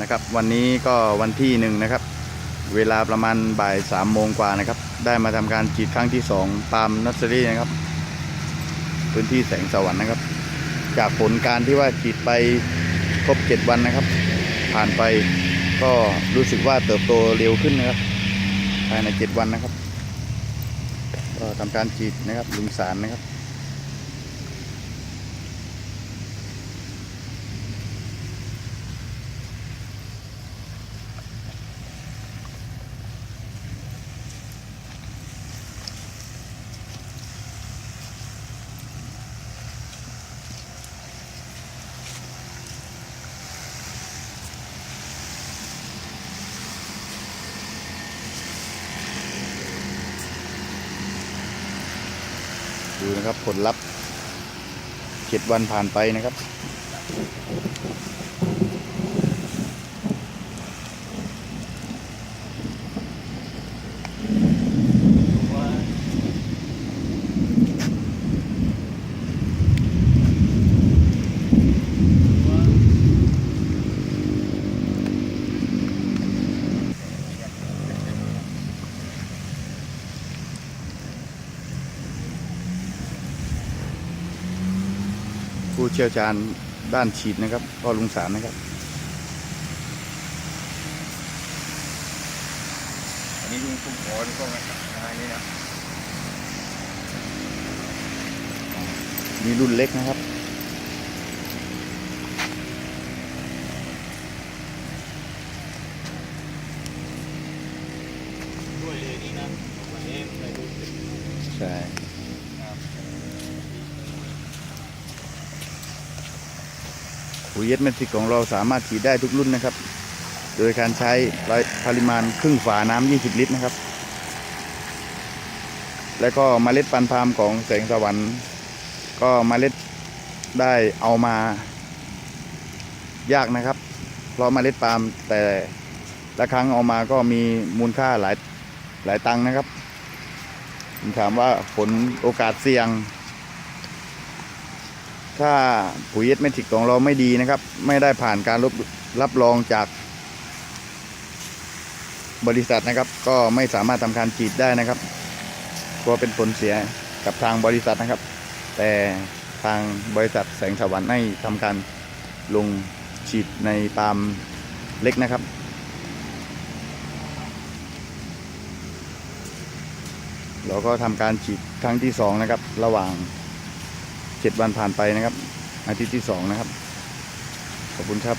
นะครับ วันนี้ก็วันที่หนึ่งนะครับ เวลาประมาณบ่ายสามโมงกว่านะครับ ได้มาทำการฉีดครั้งที่สองตามนัสเซอรี่นะครับ พื้นที่แสงสวรรค์นะครับ จากผลการที่ว่าฉีดไปครบเจ็ดวันนะครับ ผ่านไปก็รู้สึกว่าเติบโตเร็วขึ้นนะครับ ภายในเจ็ดวันนะครับ ก็ทำการฉีดนะครับลุงสารนะครับ ดูนะครับผลลัพธ์เจ็ดวันผ่านไปนะครับ ผู้เชี่ยวชาญด้านฉีดนะครับก็ลุงสารนะครับอันนี้ลุงตุ้มโอนก็อะไรนี่นะมีรุ่นเล็กนะครับด้วยเลยนี่นะวันนี้ไปดูสิใช่ ปุ๋ยเย็ดเมทริกของเราสามารถฉีดได้ทุกรุ่นนะครับ โดยการใช้ปริมาณครึ่งฝาน้ำ20 ลิตรนะครับ แล้วก็เมล็ดพันพามของแสงสวรรค์ ก็เมล็ดได้เอามายากนะครับ เพราะเมล็ดปาล์มแต่ละครั้งเอามาก็มีมูลค่าหลายหลายตังค์นะครับผมถามว่าผลโอกาสเสี่ยง ถ้าปุ๋ยเอสเมทิกของเราไม่ดีนะครับ ไม่ได้ผ่านการรับรับรองจาก บริษัทนะครับ ก็ไม่สามารถทำการฉีดได้นะครับเพราะเป็นผลเสียกับทางบริษัทนะครับ แต่ทางบริษัทแสงสวรรค์ให้ทำการลงฉีดในปาล์มเล็กนะครับเราก็ทำการฉีดครั้งที่สองนะครับ ระหว่าง เจ็ดวันผ่านไปนะครับ อาทิตย์ที่สองนะครับ ขอบคุณครับ